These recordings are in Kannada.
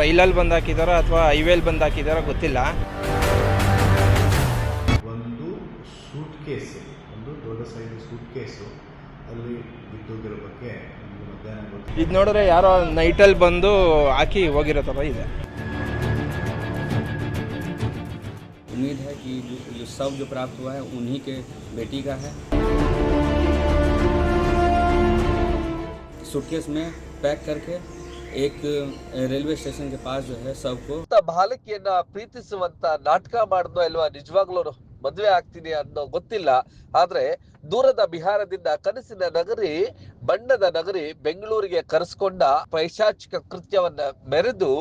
ರೈಲಲ್ಲಿ ಬಂದು ಹಾಕಿದಾರೋ ಅಥವಾ ಹೈವೇಲಿ ಬಂದು ಹಾಕಿದಾರೋ ಗೊತ್ತಿಲ್ಲ ಒಂದು ಸೂಟ್ ಕೇಸ್ ಒಂದು ದೊಡ್ಡ ಸೈಜ್ ಸೂಟ್ ಕೇಸು ಅಲ್ಲಿ ಬಿದ್ದೋಗಿರೋ ಬಗ್ಗೆ ನಮಗೆ ಮಧ್ಯಾಹ್ನ ಗೊತ್ತು ಇದು ನೋಡಿದ್ರೆ ಯಾರೋ ನೈಟಲ್ಲಿ ಬಂದು ಹಾಕಿ ಹೋಗಿರೋ ಥರ ಇದೆ उम्मीद है कि जो, जो सब जो प्राप्त हुआ है उन्हीं के बेटी का है सूटकेस में पैक करके एक ರೈಲ್ವೆ ಸ್ಟೇಷನ್ಗೆ ಪಾಸ್ ಸಬ್ಕು ಬಾಲಕಿಯನ್ನ ಪ್ರೀತಿಸುವಂತ ನಾಟಕ ಮಾಡ್ದೋ ಅಲ್ವಾ ನಿಜವಾಗ್ಲೂ ಮದ್ವೆ ಆಗ್ತೀನಿ ಅನ್ನೋ ಗೊತ್ತಿಲ್ಲ. ಆದ್ರೆ ದೂರದ ಬಿಹಾರದಿಂದ ಕನಸಿನ ನಗರಿ, ಬಣ್ಣದ ನಗರಿ ಬೆಂಗಳೂರಿಗೆ ಕರೆಸ್ಕೊಂಡ ಪೈಶಾಚಿಕ ಕೃತ್ಯವನ್ನ ಮೆರೆದು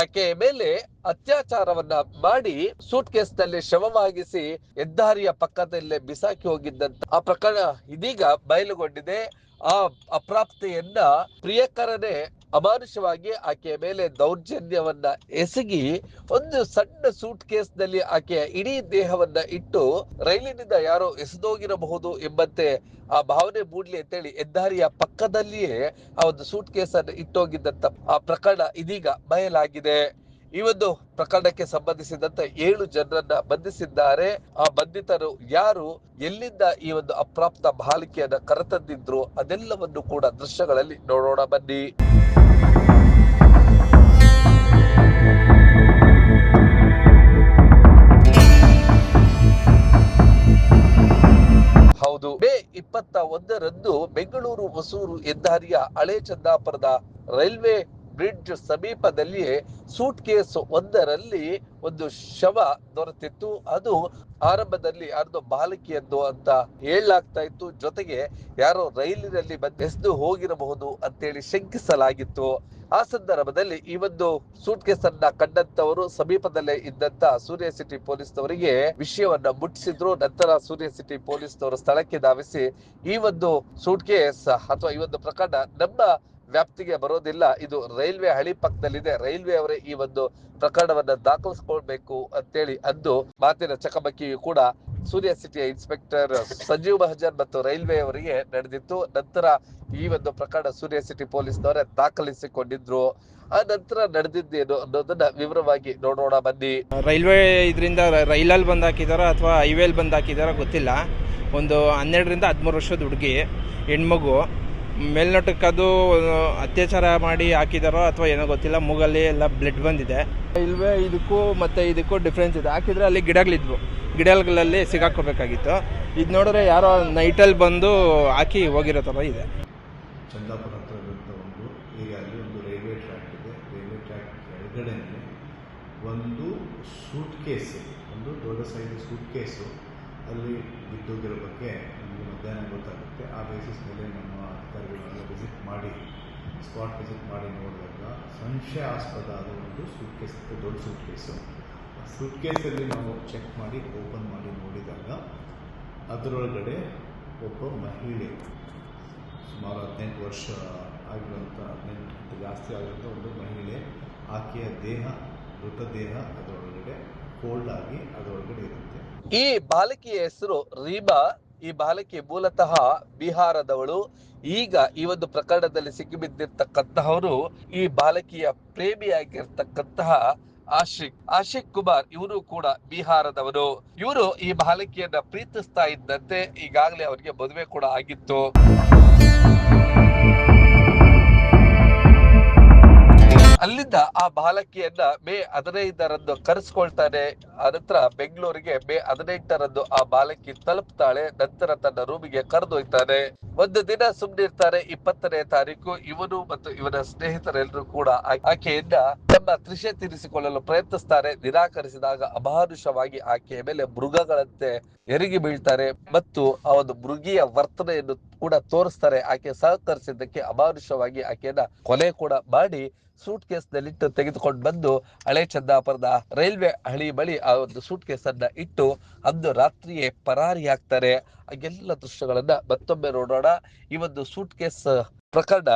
ಆಕೆಯ ಮೇಲೆ ಅತ್ಯಾಚಾರವನ್ನ ಮಾಡಿ ಸೂಟ್ ಕೇಸ್ನಲ್ಲಿ ಶವವಾಗಿಸಿ ಹೆದ್ದಾರಿಯ ಪಕ್ಕದಲ್ಲೇ ಬಿಸಾಕಿ ಹೋಗಿದ್ದಂತ ಆ ಪ್ರಕರಣ ಇದೀಗ ಬಯಲುಗೊಂಡಿದೆ. ಆ ಅಪ್ರಾಪ್ತಿಯನ್ನ ಪ್ರಿಯಕರನೇ ಅಮಾನುಷವಾಗಿ ಆಕೆಯ ಮೇಲೆ ದೌರ್ಜನ್ಯವನ್ನ ಎಸಗಿ ಒಂದು ಸಣ್ಣ ಸೂಟ್ ಕೇಸ್ನಲ್ಲಿ ಆಕೆಯ ಇಡೀ ದೇಹವನ್ನ ಇಟ್ಟು ರೈಲಿನಿಂದ ಯಾರೋ ಎಸೆದೋಗಿರಬಹುದು ಎಂಬಂತೆ ಆ ಭಾವನೆ ಮೂಡ್ಲಿ ಅಂತೇಳಿ ಹೆದ್ದಾರಿಯ ಪಕ್ಕದಲ್ಲಿಯೇ ಆ ಒಂದು ಸೂಟ್ ಕೇಸ್ ಅನ್ನು ಇಟ್ಟೋಗಿದ್ದಂತ ಆ ಪ್ರಕರಣ ಇದೀಗ ಬಯಲಾಗಿದೆ. ಈ ಒಂದು ಪ್ರಕರಣಕ್ಕೆ ಸಂಬಂಧಿಸಿದಂತೆ ಏಳು ಜನರನ್ನ ಬಂಧಿಸಿದ್ದಾರೆ. ಆ ಬಂಧಿತರು ಯಾರು, ಎಲ್ಲಿಂದ ಈ ಒಂದು ಅಪ್ರಾಪ್ತ ಬಾಲಿಕೆಯನ್ನ ಕರೆತಂದಿದ್ರು ಅದೆಲ್ಲವನ್ನು ಕೂಡ ದೃಶ್ಯಗಳಲ್ಲಿ ನೋಡೋಣ ಬನ್ನಿ. ಇಪ್ಪತ್ತ ಒಂದರಂದು ಬೆಂಗಳೂರು ಹೊಸೂರು ಹೆದ್ದಾರಿಯ ಹಳೆ ಚಂದಾಪುರದ ರೈಲ್ವೆ ಬ್ರಿಡ್ಜ್ ಸಮೀಪದಲ್ಲಿಯೇ ಸೂಟ್ ಕೇಸ್ ಒಂದರಲ್ಲಿ ಒಂದು ಶವ ದೊರೆತಿತ್ತು. ಅದು ಆರಂಭದಲ್ಲಿ ಯಾರ್ದೋ ಬಾಲಕಿಯದ್ದು ಅಂತ ಹೇಳಲಾಗ್ತಾ ಇತ್ತು. ಜೊತೆಗೆ ಯಾರೋ ರೈಲಿನಲ್ಲಿ ಎಸೆದು ಹೋಗಿರಬಹುದು ಅಂತೇಳಿ ಶಂಕಿಸಲಾಗಿತ್ತು. ಆ ಸಂದರ್ಭದಲ್ಲಿ ಈ ಒಂದು ಸೂಟ್ ಕೇಸ್ ಅನ್ನ ಕಂಡಂತವರು ಸಮೀಪದಲ್ಲೇ ಇದ್ದಂತ ಸೂರ್ಯ ಸಿಟಿ ಪೊಲೀಸ್ನವರಿಗೆ ವಿಷಯವನ್ನ ಮುಟ್ಟಿಸಿದ್ರು. ನಂತರ ಸೂರ್ಯ ಸಿಟಿ ಪೊಲೀಸ್ನವರು ಸ್ಥಳಕ್ಕೆ ಧಾವಿಸಿ ಈ ಒಂದು ಸೂಟ್ ಕೇಸ್ ಅಥವಾ ಈ ಒಂದು ಪ್ರಕರಣ ನಮ್ಮ ವ್ಯಾಪ್ತಿಗೆ ಬರೋದಿಲ್ಲ. ಇದು ರೈಲ್ವೆ ಹಳಿ ಪಕ್ಕದಲ್ಲಿದೆ. ರೈಲ್ವೆ ಅವರೇ ಈ ಒಂದು ಪ್ರಕರಣವನ್ನ ದಾಖಲಿಸಿಕೊಳ್ಬೇಕು ಅಂತೇಳಿ ಅಂದು ಮಾತಿನ ಚಕಮಕಿಯು ಕೂಡ ಸೂರ್ಯ ಸಿಟಿಯ ಇನ್ಸ್ಪೆಕ್ಟರ್ ಸಂಜೀವ್ ಮಹಜನ್ ಮತ್ತು ರೈಲ್ವೆ ಅವರಿಗೆ ನಡೆದಿತ್ತು. ನಂತರ ಈ ಒಂದು ಪ್ರಕರಣ ಸೂರ್ಯ ಸಿಟಿ ಪೊಲೀಸ್ನವರೇ ದಾಖಲಿಸಿಕೊಂಡಿದ್ರು. ಆ ನಂತರ ನಡೆದಿದ್ದೇನು ಅನ್ನೋದನ್ನ ವಿವರವಾಗಿ ನೋಡೋಣ. ಬನ್ನಿ. ರೈಲ್ವೆ ಇದರಿಂದ ರೈಲಲ್ಲಿ ಬಂದ್ ಹಾಕಿದಾರೋ ಅಥವಾ ಹೈವೇಲಿ ಬಂದ್ ಹಾಕಿದಾರ ಗೊತ್ತಿಲ್ಲ. ಒಂದು ಹನ್ನೆರಡರಿಂದ ಹದಿಮೂರು ವರ್ಷದ ಹುಡುಗಿ, ಹೆಣ್ಮಗು ಮೇಲ್ನೋಟಕ್ಕೆ ಅದು ಅತ್ಯಾಚಾರ ಮಾಡಿ ಹಾಕಿದಾರೋ ಅಥವಾ ಏನೋ ಗೊತ್ತಿಲ್ಲ, ಮೂಗಲ್ಲಿ ಎಲ್ಲ ಬ್ಲಡ್ ಬಂದಿದೆ. ಇಲ್ವೇ ಇದಕ್ಕೂ ಮತ್ತು ಇದಕ್ಕೂ ಡಿಫ್ರೆನ್ಸ್ ಇದೆ. ಹಾಕಿದ್ರೆ ಅಲ್ಲಿ ಗಿಡಗಳಿದ್ವು. ಗಿಡಗಳಲ್ಲಿ ಸಿಗಾಕೋಬೇಕಾಗಿತ್ತು ಇದು ನೋಡಿದ್ರೆ ಯಾರೋ ನೈಟಲ್ಲಿ ಬಂದು ಹಾಕಿ ಹೋಗಿರೋ ಥರ ಇದೆ. ಚಂದಾಪುರ ಹತ್ರ ಇರುವಂಥ ಒಂದು ಏರಿಯಾದಲ್ಲಿ ಒಂದು ರೈಲ್ವೆ ಟ್ರ್ಯಾಕ್ ಇದೆ. ರೈಲ್ವೆ ಟ್ರ್ಯಾಕ್ ಕೆಳಗಡೆನೆ ಒಂದು ಸೂಟ್ ಕೇಸ್ ಒಂದು ದೊಡ್ಡ ಸೈಜ್ ಸೂಟ್ ಕೇಸು ಅಲ್ಲಿ ಬಿದ್ದೋಗಿರೋ ಬಗ್ಗೆ ನಮಗೆ ಮಧ್ಯಾಹ್ನ ಗೊತ್ತಾಗುತ್ತೆ. ಆ ಬೇಸಿಸ್ ಮೇಲೆ ನಮ್ಮ ಅಧಿಕಾರಿಗಳನ್ನೆಲ್ಲ ವಿಸಿಟ್ ಮಾಡಿ ಸ್ಪಾಟ್ ವಿಸಿಟ್ ಮಾಡಿ ನೋಡಿದಾಗ ಸಂಶಯಾಸ್ಪದ ಆದ ಒಂದು ಸೂಟ್ ಕೇಸ್ ದೊಡ್ಡ ಸೂಟ್ ಕೇಸು ಆ ಸೂಟ್ ಕೇಸಲ್ಲಿ ನಾವು ಚೆಕ್ ಮಾಡಿ ಓಪನ್ ಮಾಡಿ ನೋಡಿದಾಗ ಅದರೊಳಗಡೆ ಒಬ್ಬ ಮಹಿಳೆ, ಸುಮಾರು ಹದಿನೆಂಟು ವರ್ಷ ಆಗಿರುವಂಥ ಹದಿನೆಂಟು ಜಾಸ್ತಿ ಆಗಿರುವಂಥ ಒಂದು ಮಹಿಳೆ, ಆಕೆಯ ದೇಹ, ಮೃತದೇಹ ಅದರೊಳಗಡೆ ಕೋಲ್ಡ್ ಆಗಿ ಅದರೊಳಗಡೆ ಇರುತ್ತೆ. ಈ ಬಾಲಕಿಯ ಹೆಸರು ರೀಮಾ ಈ ಬಾಲಕಿ ಮೂಲತಃ ಬಿಹಾರದವಳು. ಈಗ ಈ ಒಂದು ಪ್ರಕರಣದಲ್ಲಿ ಸಿಕ್ಕಿಬಿದ್ದಿರ್ತಕ್ಕಂತಹವರು ಈ ಬಾಲಕಿಯ ಪ್ರೇಮಿಯಾಗಿರ್ತಕ್ಕಂತಹ ಆಶಿಕ್. ಆಶಿಕ್ ಕುಮಾರ್, ಇವರು ಕೂಡ ಬಿಹಾರದವರು. ಇವರು ಈ ಬಾಲಕಿಯನ್ನ ಪ್ರೀತಿಸ್ತಾ ಇದ್ದಂತೆ ಈಗಾಗಲೇ ಅವರಿಗೆ ಮದುವೆ ಕೂಡ ಆಗಿತ್ತು. ಆ ಬಾಲಕಿಯನ್ನ ಮೇ ಹದಿನೈದರಂದು ಕರೆಸ್ಕೊಳ್ತಾನೆ. ಅನಂತರ ಬೆಂಗಳೂರಿಗೆ ಮೇ ಹದಿನೆಂಟರಂದು ಆ ಬಾಲಕಿ ತಲುಪ್ತಾಳೆ. ನಂತರ ತನ್ನ ರೂಮಿಗೆ ಕರೆದೊಯ್ತಾನೆ. ಒಂದು ದಿನ ಸುಮ್ನಿರ್ತಾರೆ ಇಪ್ಪತ್ತನೇ ತಾರೀಕು ಇವನು ಮತ್ತು ಇವನ ಸ್ನೇಹಿತರೆಲ್ಲರೂ ಕೂಡ ಆಕೆಯಿಂದ ತಮ್ಮ ತ್ರಿಷೆ ತೀರಿಸಿಕೊಳ್ಳಲು ಪ್ರಯತ್ನಿಸ್ತಾರೆ. ನಿರಾಕರಿಸಿದಾಗ ಅಮಾನುಷವಾಗಿ ಆಕೆಯ ಮೇಲೆ ಮೃಗಗಳಂತೆ ಎರಗಿ ಬೀಳ್ತಾರೆ. ಮತ್ತು ಆ ಒಂದು ಮೃಗಿಯ ವರ್ತನೆಯನ್ನು ಕೂಡ ತೋರಿಸ್ತಾರೆ. ಆಕೆ ಸಹಕರಿಸಿದ್ದಕ್ಕೆ ಅಮಾನುಷವಾಗಿ ಆಕೆಯನ್ನ ಕೊಲೆ ಕೂಡ ಮಾಡಿ ಸೂಟ್ ಕೇಸ್ ತೆಗೆದುಕೊಂಡು ಬಂದು ಹಳೆ ಚಂದಾಪುರದ ರೈಲ್ವೆ ಹಳಿ ಬಳಿ ಆ ಒಂದು ಸೂಟ್ ಕೇಸ್ ಇಟ್ಟು ಅಂದು ರಾತ್ರಿಯೇ ಪರಾರಿಯಾಗ್ತಾರೆ ಎಲ್ಲ ದೃಶ್ಯಗಳನ್ನ ಮತ್ತೊಮ್ಮೆ ನೋಡೋಣ. ಈ ಒಂದು ಸೂಟ್ ಕೇಸ್ ಪ್ರಕರಣ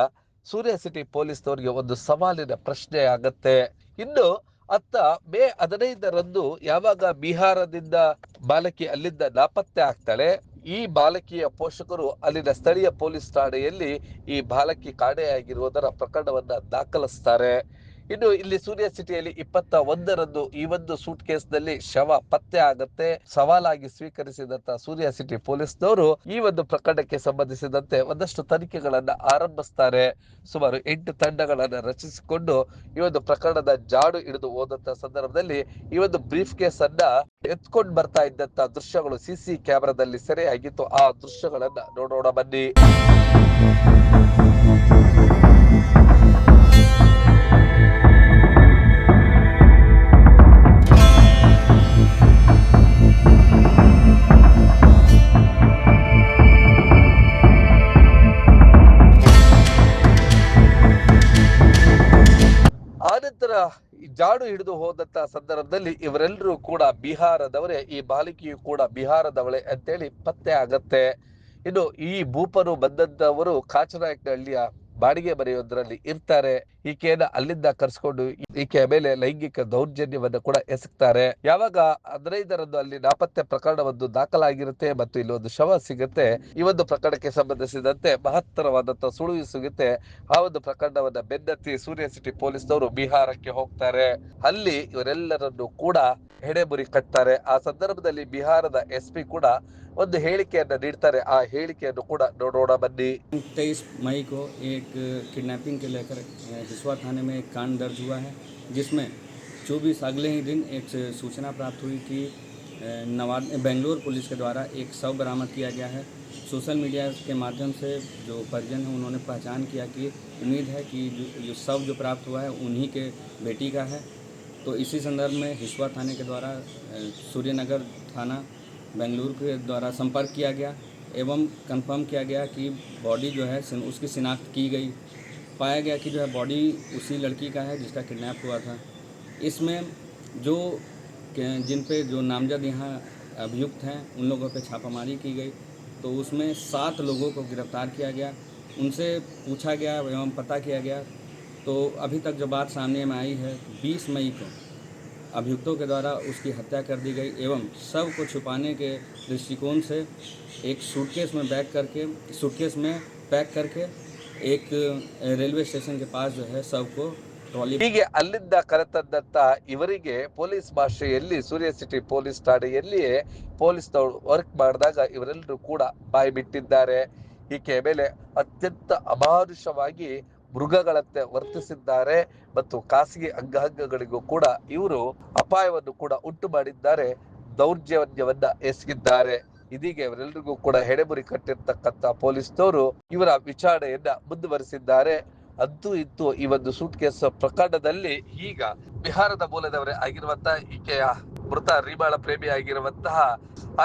ಸೂರ್ಯ ಸಿಟಿ ಪೊಲೀಸ್ನವರಿಗೆ ಒಂದು ಸವಾಲಿನ ಪ್ರಶ್ನೆ ಆಗತ್ತೆ. ಇನ್ನು ಅತ್ತ ಮೇ ಹದಿನೈದರಂದು ಯಾವಾಗ ಬಿಹಾರದಿಂದ ಬಾಲಕಿ ಅಲ್ಲಿಂದ ನಾಪತ್ತೆ ಆಗ್ತಾಳೆ? ಈ ಬಾಲಕಿಯ ಪೋಷಕರು ಅಲ್ಲಿನ ಸ್ಥಳೀಯ ಪೊಲೀಸ್ ಠಾಣೆಯಲ್ಲಿ ಈ ಬಾಲಕಿ ಕಾಣೆಯಾಗಿರುವುದರ ಪ್ರಕರಣವನ್ನ ದಾಖಲಿಸ್ತಾರೆ. ಇನ್ನು ಇಲ್ಲಿ ಸೂರ್ಯ ಸಿಟಿಯಲ್ಲಿ ಇಪ್ಪತ್ತ ಒಂದರಂದು ಈ ಒಂದು ಸೂಟ್ ಕೇಸ್ನಲ್ಲಿ ಶವ ಪತ್ತೆ ಆಗತ್ತೆ. ಸವಾಲಾಗಿ ಸ್ವೀಕರಿಸಿದಂತ ಸೂರ್ಯ ಸಿಟಿ ಪೊಲೀಸ್ನವರು ಈ ಒಂದು ಪ್ರಕರಣಕ್ಕೆ ಸಂಬಂಧಿಸಿದಂತೆ ಒಂದಷ್ಟು ತನಿಖೆಗಳನ್ನ ಆರಂಭಿಸ್ತಾರೆ. ಸುಮಾರು ಎಂಟು ತಂಡಗಳನ್ನ ರಚಿಸಿಕೊಂಡು ಈ ಒಂದು ಪ್ರಕರಣದ ಜಾಡು ಹಿಡಿದು ಹೋದಂತ ಸಂದರ್ಭದಲ್ಲಿ ಈ ಒಂದು ಬ್ರೀಫ್ ಕೇಸ್ ಅನ್ನ ಎತ್ಕೊಂಡು ಬರ್ತಾ ಇದ್ದಂತ ದೃಶ್ಯಗಳು ಸಿಸಿ ಕ್ಯಾಮೆರಾದಲ್ಲಿ ಸೆರೆಯಾಗಿತ್ತು. ಆ ದೃಶ್ಯಗಳನ್ನ ನೋಡೋಣ ಬನ್ನಿ. ಈ ಜಾಡು ಹಿಡಿದು ಹೋದಂತ ಸಂದರ್ಭದಲ್ಲಿ ಇವರೆಲ್ಲರೂ ಕೂಡ ಬಿಹಾರದವರೇ, ಈ ಬಾಲಿಕೆಯು ಕೂಡ ಬಿಹಾರದವಳೆ ಅಂತೇಳಿ ಪತ್ತೆ ಆಗತ್ತೆ. ಇನ್ನು ಈ ಭೂಪರು ಬಂದಂತವರು ಕಾಚನಾಯಕನಹಳ್ಳಿಯ ಬಾಡಿಗೆ ಮನೆಯೊಂದರಲ್ಲಿ ಇರ್ತಾರೆ. ಈಕೆಯನ್ನ ಅಲ್ಲಿಂದ ಕರೆಸ್ಕೊಂಡು ಈಕೆಯ ಮೇಲೆ ಲೈಂಗಿಕ ದೌರ್ಜನ್ಯವನ್ನ ಕೂಡ ಎಸಗ್ತಾರೆ. ಯಾವಾಗ ಹದಿನೈದರಂದು ಅಲ್ಲಿ ನಾಪತ್ತೆ ಪ್ರಕರಣವೊಂದು ದಾಖಲಾಗಿರುತ್ತೆ ಮತ್ತು ಇಲ್ಲಿ ಒಂದು ಶವ ಸಿಗುತ್ತೆ. ಈ ಒಂದು ಪ್ರಕರಣಕ್ಕೆ ಸಂಬಂಧಿಸಿದಂತೆ ಮಹತ್ತರವಾದಂತಹ ಸುಳಿವು ಸಿಗುತ್ತೆ. ಆ ಒಂದು ಪ್ರಕರಣವನ್ನ ಬೆನ್ನತ್ತಿ ಸೂರ್ಯ ಸಿಟಿ ಪೊಲೀಸ್ನವರು ಬಿಹಾರಕ್ಕೆ ಹೋಗ್ತಾರೆ. ಅಲ್ಲಿ ಇವರೆಲ್ಲರನ್ನು ಕೂಡ ಹೆಡೆಮುರಿ ಕಟ್ತಾರೆ. ಆ ಸಂದರ್ಭದಲ್ಲಿ ಬಿಹಾರದ ಎಸ್ ಪಿ ಕೂಡ ಒಂದು ಹೇಳಿಕೆಯನ್ನ ನೀಡ್ತಾರೆ ಆ ಹೇಳಿಕೆಯನ್ನು ಕೂಡ ನೋಡೋಣ ಬನ್ನಿ तेईस मई को एक किडनैपिंग के लेकर अ, हिसुआ थाने में एक कांड दर्ज हुआ है जिसमें चौबीस अगले ही दिन एक सूचना प्राप्त हुई कि अ, नवाद बेंगलोर पुलिस के द्वारा एक शव बरामद किया गया है सोशल मीडिया के माध्यम से जो परिजन हैं उन्होंने पहचान किया कि उम्मीद है कि जो जो शव जो प्राप्त हुआ है उन्हीं के बेटी का है तो इसी संदर्भ में हिसुआ थाने के द्वारा अ, सूर्यनगर थाना बेंगलुरु के द्वारा संपर्क किया गया एवं कंफर्म किया गया कि बॉडी जो है उसकी शिनाख्त की गई। पाया गया कि जो है बॉडी उसी लड़की का है जिसका किडनैप हुआ था। इसमें जो जिन पे जो नामजद यहाँ अभियुक्त हैं, उन लोगों पे छापामारी की गई। तो उसमें सात लोगों को गिरफ़्तार किया गया। उनसे पूछा गया एवं पता किया गया। तो अभी तक जो बात सामने में आई है 20 मई को अभियुक्तों के द्वारा उसकी हत्या कर दी गई एवं शव को छुपाने के दृष्टिकोण से एक सूटकेस में बैग करके सूटकेस में पैक करके एक अ, रेलवे स्टेशन के पास जो है शव को ट्रॉली ಹೀಗೆ ಅಲ್ಲಿಂದ ಕರೆತಂದಂತ ಇವರಿಗೆ ಪೊಲೀಸ್ ಭಾಷೆಯಲ್ಲಿ ಸೂರ್ಯ ಸಿಟಿ ಪೊಲೀಸ್ ಠಾಣೆಯಲ್ಲಿಯೇ ಪೊಲೀಸ್ನವರು ವರ್ಕ್ ಮಾಡಿದಾಗ ಇವರೆಲ್ಲರೂ ಕೂಡ ಬಾಯಿ ಬಿಟ್ಟಿದ್ದಾರೆ ಈಕೆಯ ಮೇಲೆ ಅತ್ಯಂತ ಅಮಾನುಷವಾಗಿ ಮೃಗಗಳಂತೆ ವರ್ತಿಸಿದ್ದಾರೆ ಮತ್ತು ಖಾಸಗಿ ಅಂಗಹಂಗಗಳಿಗೂ ಕೂಡ ಇವರು ಅಪಾಯವನ್ನು ಕೂಡ ಉಂಟು ಮಾಡಿದ್ದಾರೆ, ದೌರ್ಜನ್ಯವನ್ನ ಎಸಗಿದ್ದಾರೆ. ಇದೀಗ ಇವರೆಲ್ಲರಿಗೂ ಕೂಡ ಹೆಡೆಮುರಿ ಕಟ್ಟಿರ್ತಕ್ಕಂತ ಪೊಲೀಸ್ನವರು ಇವರ ವಿಚಾರಣೆಯನ್ನ ಮುಂದುವರಿಸಿದ್ದಾರೆ. ಅಂತೂ ಇತ್ತು ಈ ಒಂದು ಸೂಟ್ ಕೇಸ್ ಪ್ರಕರಣದಲ್ಲಿ ಈಗ ಬಿಹಾರದ ಮೂಲದವರೇ ಆಗಿರುವಂತಹ ಈಕೆಯ ಮೃತ ರೀಮಾಳ ಪ್ರೇಮಿ ಆಗಿರುವಂತಹ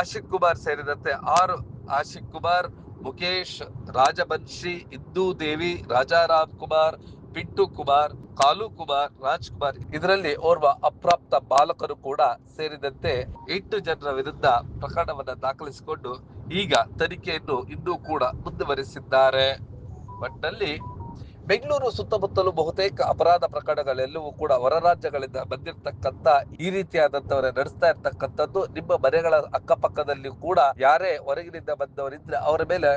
ಆಶಿಕ್ ಕುಮಾರ್ ಸೇರಿದಂತೆ ಆರು ಆಶಿಕ್ ಕುಮಾರ್ ಮುಖೇಶ್ ರಾಜಬನ್ಸಿ ಇಂದೂ ದೇವಿ ರಾಜಾರಾಮ್ ಕುಮಾರ್, ಪಿಂಟು ಕುಮಾರ್, ಕಾಲು ಕುಮಾರ್ ರಾಜ್ಕುಮಾರ್ ಇದರಲ್ಲಿ ಓರ್ವ ಅಪ್ರಾಪ್ತ ಬಾಲಕರು ಕೂಡ ಸೇರಿದಂತೆ ಎಂಟು ಜನರ ವಿರುದ್ಧ ಪ್ರಕರಣವನ್ನು ದಾಖಲಿಸಿಕೊಂಡು ಈಗ ತನಿಖೆಯನ್ನು ಇನ್ನೂ ಕೂಡ ಮುಂದುವರಿಸಿದ್ದಾರೆ. ಒಟ್ಟಿನಲ್ಲಿ ಬೆಂಗಳೂರು ಸುತ್ತಮುತ್ತಲು ಬಹುತೇಕ ಅಪರಾಧ ಪ್ರಕರಣಗಳೆಲ್ಲವೂ ಕೂಡ ಹೊರ ರಾಜ್ಯಗಳಿಂದ ಬಂದಿರತಕ್ಕಂತ ಈ ರೀತಿಯಾದಂತವರೇ ನಡೆಸ್ತಾ ಇರ್ತಕ್ಕಂಥದ್ದು. ನಿಮ್ಮ ಮನೆಗಳ ಅಕ್ಕಪಕ್ಕದಲ್ಲಿ ಕೂಡ ಯಾರೇ ಹೊರಗಿನಿಂದ ಬಂದವರಿದ್ರೆ ಅವರ ಮೇಲೆ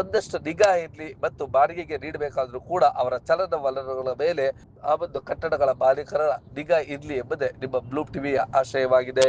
ಒಂದಷ್ಟು ನಿಗಾ ಇರಲಿ ಮತ್ತು ಬಾಡಿಗೆಗೆ ನೀಡಬೇಕಾದ್ರೂ ಕೂಡ ಅವರ ಚಲನವಲನಗಳ ಮೇಲೆ ಆ ಒಂದು ಕಟ್ಟಡಗಳ ಮಾಲೀಕರ ನಿಗಾ ಇರಲಿ ಎಂಬುದೇ ನಿಮ್ಮ ಬ್ಲೂ ಟಿವಿಯ ಆಶಯವಾಗಿದೆ.